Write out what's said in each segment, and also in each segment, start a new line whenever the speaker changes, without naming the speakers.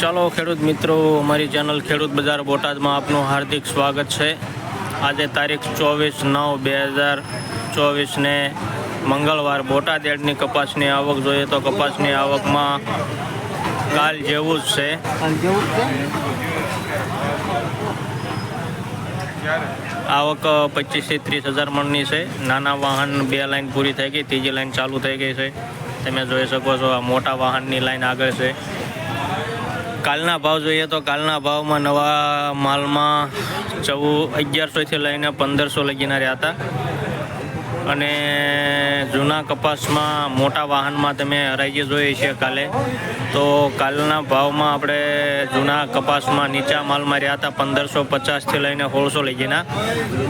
ચાલો ખેડૂત મિત્રો અમારી ચેનલ ખેડૂત બજાર બોટાદમાં આપનું હાર્દિક સ્વાગત છે. આજે તારીખ ચોવીસ નવ બે હજાર ચોવીસને મંગળવાર બોટાદ એડની કપાસની આવક જોઈએ તો કપાસની આવકમાં કાલ જેવું જ છે. આવક પચીસથી ત્રીસ હજાર મણની છે. નાના વાહન બે લાઈન પૂરી થઈ ગઈ ત્રીજી લાઈન ચાલુ થઈ ગઈ છે. તમે જોઈ શકો છો આ મોટા વાહનની લાઈન આગળ છે. કાલના ભાવ જોઈએ તો કાલના ભાવમાં નવા માલમાં ચૌદ અગિયારસોથી લઈને પંદરસો લગીના રહ્યા હતા. અને જૂના કપાસમાં મોટા વાહનમાં તમે હરાઈ જોઈએ છે કાલે. તો કાલના ભાવમાં આપણે જૂના કપાસમાં નીચા માલમાં રહ્યા હતા પંદરસો પચાસથી લઈને સોળસો લગીના.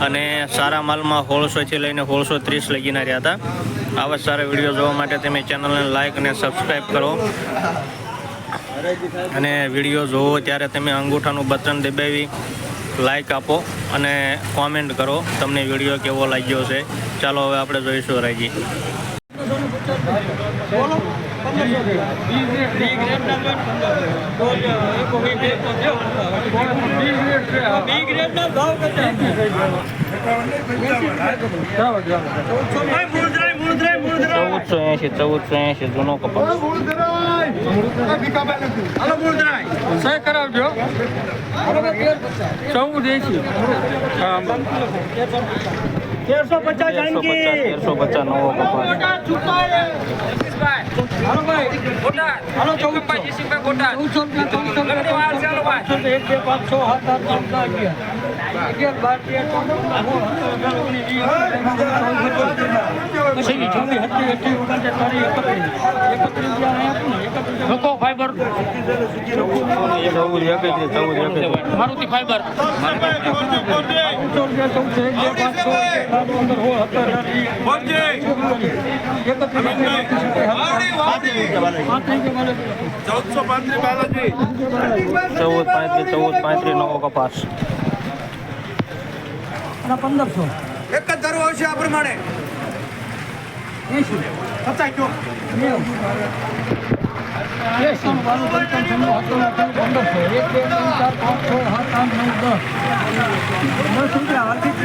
અને સારા માલમાં સોળસોથી લઈને સોળસો ત્રીસ લગીના રહ્યા હતા. આવા સારા વીડિયો જોવા માટે તમે ચેનલને લાઇક અને સબસ્ક્રાઈબ કરો. અને વીડિયો જોવો ત્યારે તમે અંગૂઠાનું બટન દબાવી લાઈક આપો અને કોમેન્ટ કરો તમને વીડિયો કેવો લાગ્યો છે. ચાલો હવે આપણે જોઈશું રાજી. ચૌદસો એંશી, ચૌદસો એસી જૂનો કપાસ
સહી કરાવજો ચૌદ એસી તેરસો પચાસ
તેરસો પચાસ નવો
એકત્રીસ લોકો ફાઈબર
ચૌદ એકત્રીસ ચૌદ એકત્રીસ
મારુતિ ફાઈબર.
ચૌદ પાંત્રીસ ચૌદ પાંત્રીસ નવો કપાસ.
પંદરસો
એક જ ધરો છે આ પ્રમાણે. પચાસ
પંચાવન છન્નું અઠ્ઠાવન પંદરસો એક બે ત્રણ ચાર પાંચ છ સાત આઠ નવ દસ દસ રૂપિયા. આર્થિક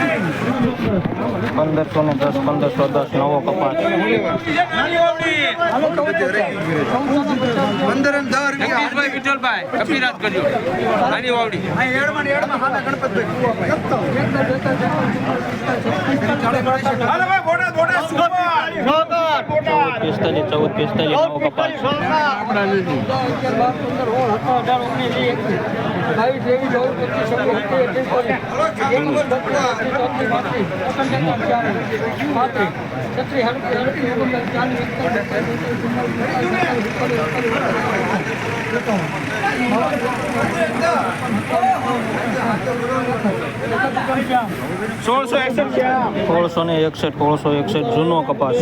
પંદરસો ને દસ પંદરસો દસ નવો કપાસ
પંદર
વિઠ્ઠલભાઈ કપિરાજ કરજો. નાની વાવડી.
અહીં એડમાં ને એડમાં હાલા ગણપતભાઈ હાલો ભાઈ બોટાદ બોટાદ સુપર
ચૌદ પિસ્તાલીસ ચૌદ પિસ્તાલીસ નવો કપાસ.
અગિયાર
સોળસો એકસઠ
સોળસો ને એકસઠ સોળસો એકસઠ જૂનો કપાસ.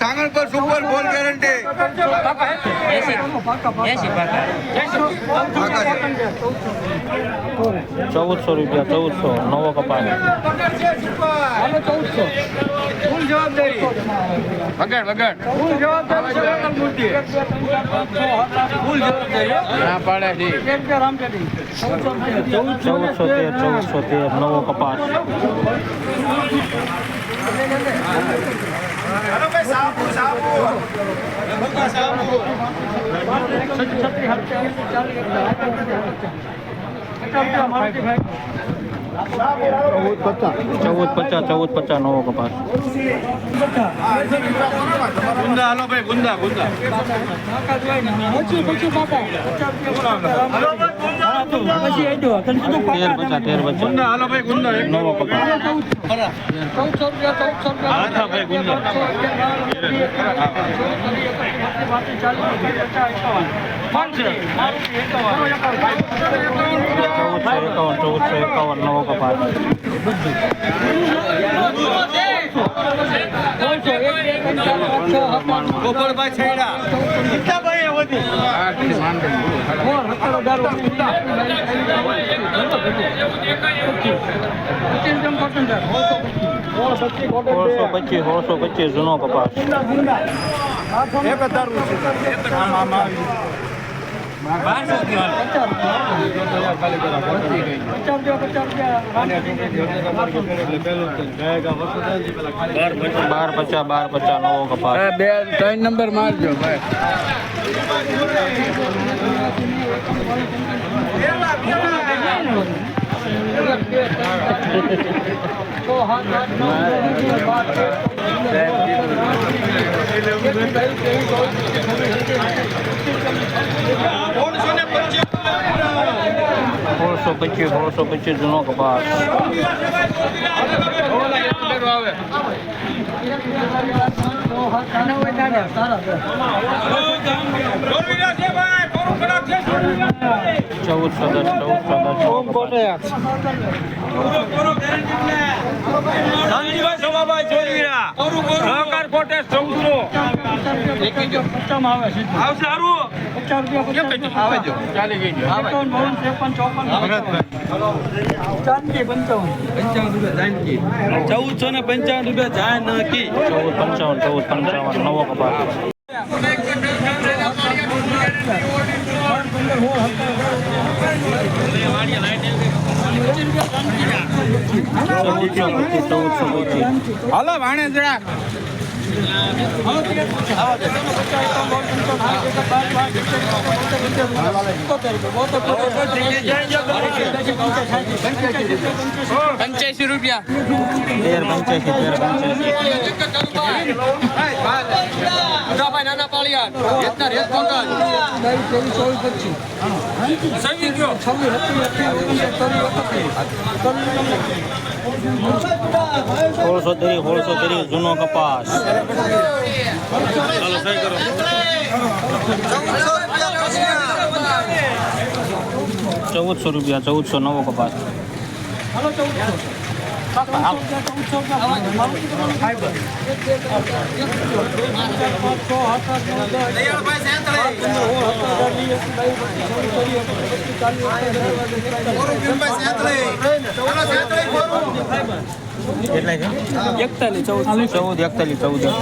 સાંગણ પર સુપર બોલ ગેરંટી.
ચૌદસો રૂપિયા ચૌદસો. નવો કપાસ.
હાલો ચૌદસો
ફૂલ જવાબદારી.
વગર વગર.
ફૂલ જવાબદારી ફૂલ જવાબદારી.
ના પાડે છે
ચૌદસો
તેર ચૌદસો તેર નવો કપાસ
છત્રીસ
ચૌદ પચાસ ચૌદ પચાસ નવો કપાસ.
ગુંદા હાલો ભાઈ ગુંદા ગુંદા.
તેર પચાસ તેર પચાસ
ગુંદા હાલો ભાઈ ગુંદા એક
નવો કપાસ.
ચૌદસો રૂપિયા ચૌદસો રૂપિયા.
હા, ભાઈ, ગુંદા.
ચૌદસો એકાવન ચૌદસો એકાવન નવો કપાસ.
ગોપાલભાઈ છેડા ગીતાભાઈ
સોળસો પચીસ સોળસો પચીસ જૂનો કપાસ.
જ દારૂ છે આમ
બાર પચાસ બાર પચાસ નવો કપાસ
બે ત્રણ નંબર મારજો ભાઈ
સોળસો પચીસ સોળસો પચીસ જૂનો કપાસ. ચૌદસો દસ ચૌદસો દસ નવો કપાસ
પચાસમાં આવે છે પચાસ રૂપિયા પચાસ
ચાલી ગઈ
એકાવન બાવન ત્રેપન ચોપન ચાંદી પંચાવન
ચૌદસો ને પંચાવન રૂપિયા જાય નાખી.
ચૌદ પંચાવન ચૌદ પંચાવન, નવો કપાસ ચૌદસો પચીસ ચૌદસો પચીસ
હાલો ભાણે જરા
પંચ્યાસી રૂપિયા.
તેર પંચ્યાસી તેર પંચ્યાસી.
નાના પાળિયા
સોળસો ત્રીસ સોળસો ત્રીસ જૂનો કપાસ. ચૌદસો રૂપિયા ચૌદસો નવો કપાસ. કેટલા છે? ચૌદ. એકતાલીસ ચૌદ એકતાલીસ.